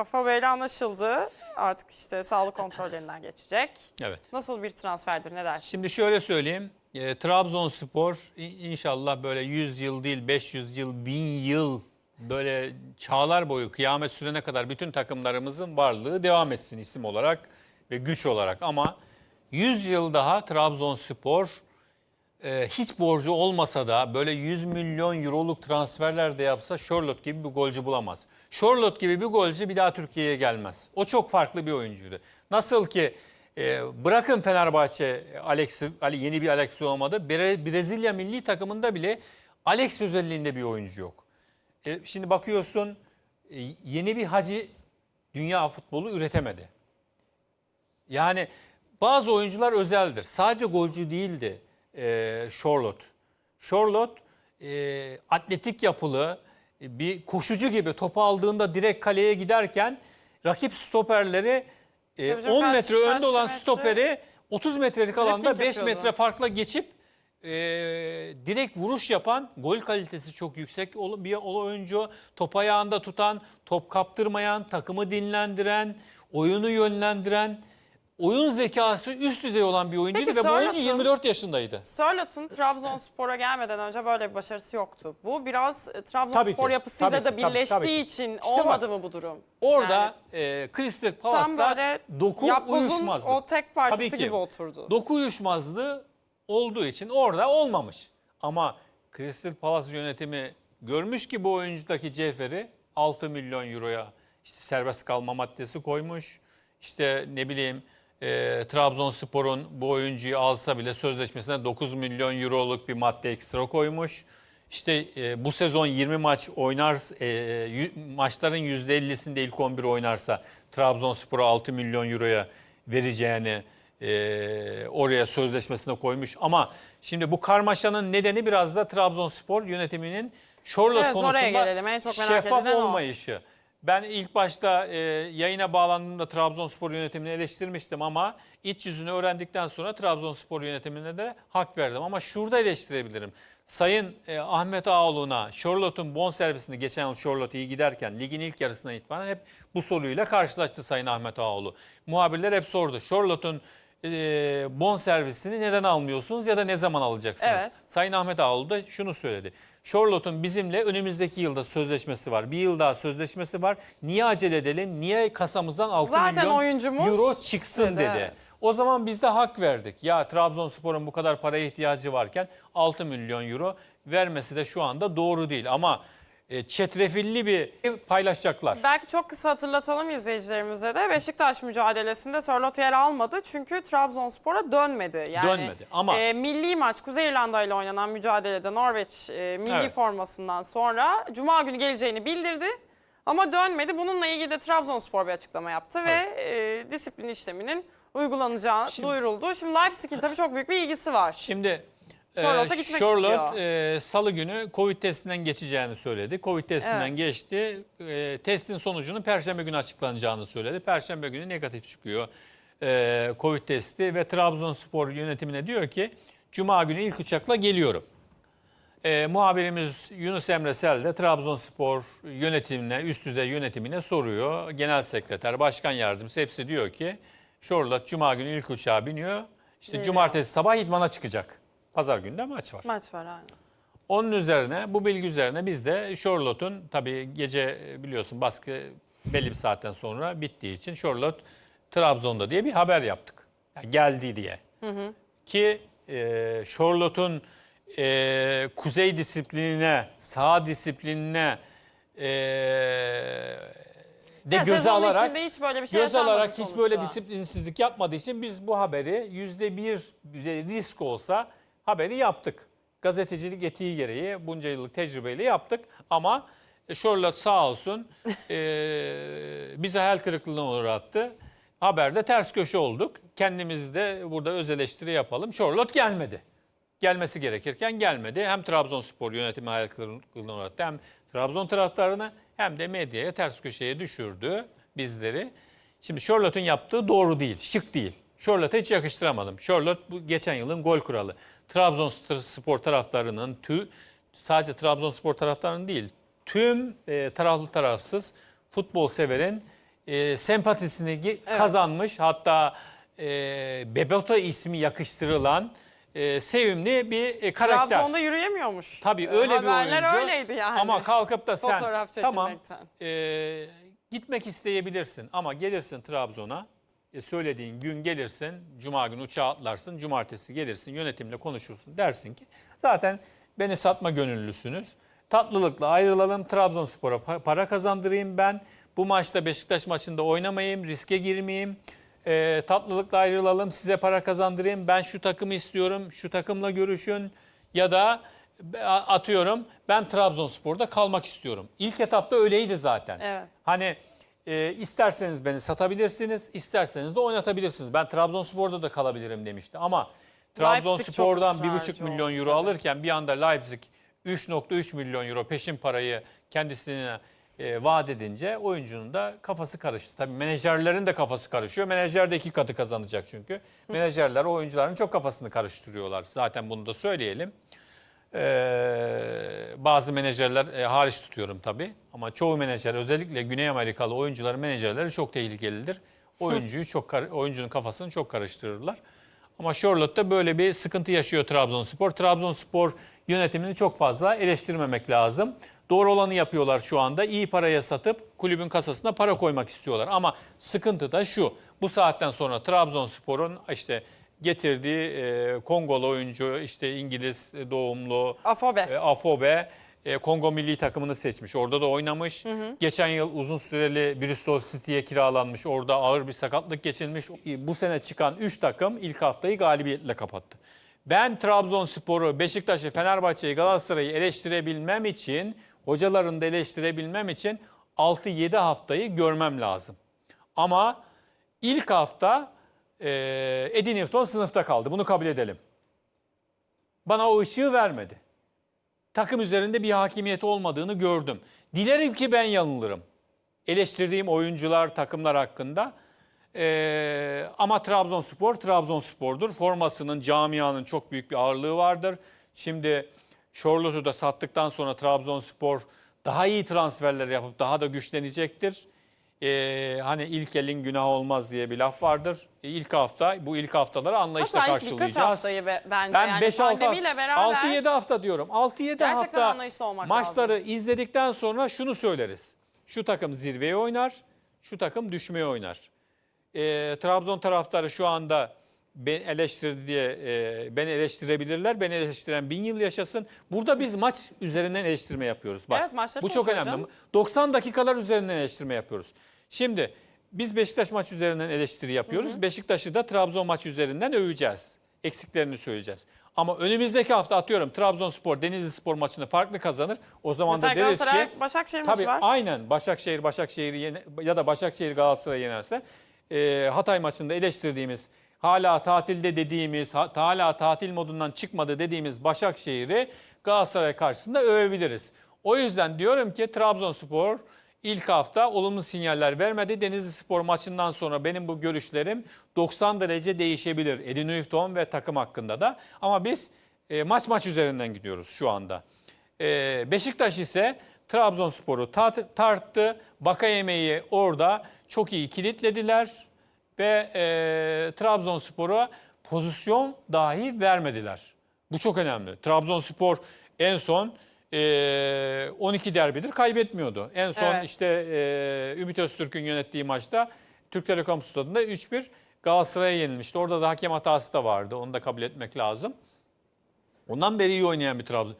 Afa anlaşıldı. Artık işte sağlık kontrollerinden geçecek. Evet. Nasıl bir transferdir ne dersin? Şimdi şöyle söyleyeyim. E, Trabzonspor inşallah böyle 100 yıl değil 500 yıl, 1000 yıl böyle çağlar boyu kıyamet sürene kadar bütün takımlarımızın varlığı devam etsin isim olarak ve güç olarak. Ama 100 yıl daha Trabzonspor e, hiç borcu olmasa da böyle 100 milyon euroluk transferler de yapsa Charlotte gibi bir golcü bulamaz. Charlotte gibi bir golcü bir daha Türkiye'ye gelmez. O çok farklı bir oyuncuydu. Nasıl ki e, bırakın Fenerbahçe Alex Ali yeni bir Alex olmadı. Bre- Brezilya milli takımında bile Alex özelliğinde bir oyuncu yok. E, şimdi bakıyorsun e, yeni bir Hacı dünya futbolu üretemedi. Yani bazı oyuncular özeldir. Sadece golcü değildi e, Charlotte. Charlotte e, atletik yapılı e, bir koşucu gibi topu aldığında direkt kaleye giderken rakip stoperleri e, Tabii canım, 10 kaç- metre önde olan stoperi 30 metrelik alanda 5 yapıyordu. metre farkla geçip e, direkt vuruş yapan, gol kalitesi çok yüksek ol- bir oyuncu. Top ayağında tutan, top kaptırmayan, takımı dinlendiren, oyunu yönlendiren, oyun zekası üst düzey olan bir oyuncuydu Peki ve bu oyuncu Sörlot'un- 24 yaşındaydı. Sörlot'un Trabzonspor'a gelmeden önce böyle bir başarısı yoktu. Bu biraz e, Tabii Trabzonspor ki, yapısıyla tabii da ki, tabii, birleştiği tabii ki. için İşte olmadı mı bu durum? Orada e, Crystal tam Palace'da böyle doku yapbozun uyuşmazdı. o tek parçası Tabii ki. gibi oturdu. Doku uyuşmazlığı olduğu için orada olmamış. Ama Crystal Palace yönetimi görmüş ki bu oyuncudaki Cefer'i 6 milyon euroya işte serbest kalma maddesi koymuş. İşte ne bileyim e, Trabzonspor'un bu oyuncuyu alsa bile sözleşmesine 9 milyon euroluk bir madde ekstra koymuş. İşte e, bu sezon 20 maç oynar, e, yü- maçların %50'sinde ilk 11 oynarsa Trabzonspor'a 6 milyon euroya vereceğini e, oraya sözleşmesine koymuş. Ama şimdi bu karmaşanın nedeni biraz da Trabzonspor yönetiminin Charlotte Evet, oraya konusunda gelelim. En çok merak şeffaf edilen o. olmayışı. Ben ilk başta e, yayına bağlandığımda Trabzonspor yönetimini eleştirmiştim ama iç yüzünü öğrendikten sonra Trabzonspor yönetimine de hak verdim. Ama şurada eleştirebilirim. Sayın e, Ahmet Ağoğlu'na Charlotte'un bonservisini geçen yıl Charlotte iyi giderken ligin ilk yarısına itibaren hep bu soruyla karşılaştı Sayın Ahmet Ağoğlu. Muhabirler hep sordu. Charlotte'un e, bonservisini neden almıyorsunuz ya da ne zaman alacaksınız? Evet. Sayın Ahmet Ağoğlu da şunu söyledi. Charlotte'un bizimle önümüzdeki yılda sözleşmesi var. Bir yıl daha sözleşmesi var. Niye acele edelim? Niye kasamızdan 6 Zaten milyon oyuncumuz euro çıksın dedi, dedi. evet. O zaman biz de hak verdik. Ya Trabzonspor'un bu kadar paraya ihtiyacı varken 6 milyon euro vermesi de şu anda doğru değil. Ama e, çetrefilli bir paylaşacaklar. Belki çok kısa hatırlatalım izleyicilerimize de. Beşiktaş mücadelesinde Sörlot yer almadı çünkü Trabzonspor'a dönmedi. Yani, Dönmedi ama- e, milli maç Kuzey İrlanda ile oynanan mücadelede Norveç e, milli Evet. formasından sonra Cuma günü geleceğini bildirdi. Ama dönmedi. Bununla ilgili de Trabzonspor bir açıklama yaptı ve e, disiplin işleminin uygulanacağı Şimdi- duyuruldu. Şimdi Leipzig'in tabii çok büyük bir ilgisi var. Şimdi Charlotte'a gitmek Charlotte e, salı günü Covid testinden geçeceğini söyledi. Covid testinden Evet. geçti. E, testin sonucunun perşembe günü açıklanacağını söyledi. Perşembe günü negatif çıkıyor e, Covid testi ve Trabzonspor yönetimine diyor ki Cuma günü ilk uçakla geliyorum. E, muhabirimiz Yunus Emre Sel de Trabzonspor yönetimine, üst düzey yönetimine soruyor. Genel sekreter, başkan yardımcısı hepsi diyor ki Charlotte Cuma günü ilk uçağa biniyor. İşte cumartesi sabah idmana çıkacak. Pazar günü de maç var. Maç var aynen. Onun üzerine, bu bilgi üzerine biz de Charlotte'un tabii gece e, biliyorsun baskı belli bir saatten sonra bittiği için Charlotte Trabzon'da diye bir haber yaptık. Yani geldi diye. Ki e, Charlotte'un e, kuzey disiplinine, sağ disiplinine e, de Ya sezon alarak hiç böyle bir şey göz alarak hiç böyle disiplinsizlik yapmadığı için biz bu haberi yüzde bir risk olsa haberi yaptık. Gazetecilik etiği gereği bunca yıllık tecrübeyle yaptık ama Charlotte sağ olsun e, bizi hayal kırıklığına uğrattı. Haberde ters köşe olduk. Kendimiz de burada öz eleştiri yapalım. Charlotte gelmedi. Gelmesi gerekirken gelmedi. Hem Trabzonspor yönetimi hayal kırıklığına uğrattı hem Trabzon taraftarını hem de medyaya ters köşeye düşürdü bizleri. Şimdi Charlotte'un yaptığı doğru değil, şık değil. Charlotte'a hiç yakıştıramadım. Charlotte bu geçen yılın gol kralı. Trabzonspor taraftarının tü, sadece Trabzonspor taraftarının değil, tüm e, taraflı tarafsız futbol severin e, sempatisini Evet. kazanmış. Hatta e, Bebeto ismi yakıştırılan e, sevimli bir e, karakter. Trabzon'da yürüyemiyormuş. Tabii öyle bir Haberler oyuncu. öyleydi yani. Ama kalkıp da sen tamam e, gitmek isteyebilirsin ama gelirsin Trabzon'a e, söylediğin gün gelirsin, cuma günü uçağa atlarsın, cumartesi gelirsin yönetimle konuşursun. Dersin ki zaten beni satma gönüllüsünüz. Tatlılıkla ayrılalım, Trabzonspor'a pa- para kazandırayım ben. Bu maçta Beşiktaş maçında oynamayayım, riske girmeyeyim. E, tatlılıkla ayrılalım, size para kazandırayım. Ben şu takımı istiyorum, şu takımla görüşün. Ya da atıyorum ben Trabzonspor'da kalmak istiyorum. İlk etapta öyleydi zaten. Evet. Hani e, isterseniz beni satabilirsiniz, isterseniz de oynatabilirsiniz. Ben Trabzonspor'da da kalabilirim demişti. Ama Trabzonspor'dan çok 1,5 ısrarcı milyon euro tabii. alırken bir anda Leipzig 3.3 milyon euro peşin parayı kendisine e, vaat edince oyuncunun da kafası karıştı. Tabii menajerlerin de kafası karışıyor. Menajer de iki katı kazanacak çünkü. Menajerler oyuncuların çok kafasını karıştırıyorlar. Zaten bunu da söyleyelim. Ee, bazı menajerler e, hariç tutuyorum tabii. Ama çoğu menajer özellikle Güney Amerikalı oyuncuların menajerleri çok tehlikelidir. Oyuncuyu çok oyuncunun kafasını çok karıştırırlar. Ama Charlotte'da böyle bir sıkıntı yaşıyor Trabzonspor. Trabzonspor yönetimini çok fazla eleştirmemek lazım. Doğru olanı yapıyorlar şu anda. İyi paraya satıp kulübün kasasına para koymak istiyorlar. Ama sıkıntı da şu. Bu saatten sonra Trabzonspor'un işte getirdiği e, Kongolu oyuncu, işte İngiliz doğumlu Afobe. e, Afobe e, Kongo milli takımını seçmiş. Orada da oynamış. Geçen yıl uzun süreli Bristol City'ye kiralanmış. Orada ağır bir sakatlık geçirmiş. E, Bu sene çıkan 3 takım ilk haftayı galibiyetle kapattı. Ben Trabzonspor'u, Beşiktaş'ı, Fenerbahçe'yi, Galatasaray'ı eleştirebilmem için, hocalarını da eleştirebilmem için 6-7 haftayı görmem lazım. Ama ilk hafta e, Eddie Newton sınıfta kaldı. Bunu kabul edelim. Bana o ışığı vermedi. Takım üzerinde bir hakimiyeti olmadığını gördüm. Dilerim ki ben yanılırım. Eleştirdiğim oyuncular, takımlar hakkında. Ee, ama Trabzonspor, Trabzonspor'dur. Formasının, camianın çok büyük bir ağırlığı vardır. Şimdi Şorloz'u da sattıktan sonra Trabzonspor daha iyi transferler yapıp daha da güçlenecektir. Ee, hani ilk elin günah olmaz diye bir laf vardır. E, ilk hafta, bu ilk haftaları anlayışla Hatta karşılayacağız. haftayı be- bence Ben yani 5-6 pandemiyle beraber 6-7 hafta diyorum. 6-7 Gerçekten hafta maçları izledikten sonra şunu söyleriz. Şu takım zirveye oynar, şu takım düşmeye oynar. Ee, Trabzon taraftarı şu anda beni eleştirdi diye e, beni eleştirebilirler. Beni eleştiren bin yıl yaşasın. Burada biz maç üzerinden eleştirme yapıyoruz. Bak, Evet, maçları bu çok önemli. canım. 90 dakikalar üzerinden eleştirme yapıyoruz. Şimdi biz Beşiktaş maçı üzerinden eleştiri yapıyoruz. Beşiktaş'ı da Trabzon maçı üzerinden öveceğiz. Eksiklerini söyleyeceğiz. Ama önümüzdeki hafta atıyorum Trabzonspor Denizli Spor maçını farklı kazanır. O zaman Mesela da deriz ki Başakşehir Tabii var. aynen Başakşehir Başakşehir ya da Başakşehir Galatasaray yenerse e, Hatay maçında eleştirdiğimiz hala tatilde dediğimiz ha- hala tatil modundan çıkmadı dediğimiz Başakşehir'i Galatasaray karşısında övebiliriz. O yüzden diyorum ki Trabzonspor ilk hafta olumlu sinyaller vermedi. Denizli Spor maçından sonra benim bu görüşlerim 90 derece değişebilir. Edin Newton ve takım hakkında da. Ama biz e, maç maç üzerinden gidiyoruz şu anda. Ee, Beşiktaş ise Trabzonspor'u tarttı. Bakayeme'yi orada çok iyi kilitlediler ve e, Trabzonspor'a pozisyon dahi vermediler. Bu çok önemli. Trabzonspor en son e, 12 derbidir kaybetmiyordu. En son Evet. işte e, Ümit Öztürk'ün yönettiği maçta Türk Telekom Stadı'nda 3-1 Galatasaray'a yenilmişti. Orada da hakem hatası da vardı. Onu da kabul etmek lazım. Ondan beri iyi oynayan bir Trabzon.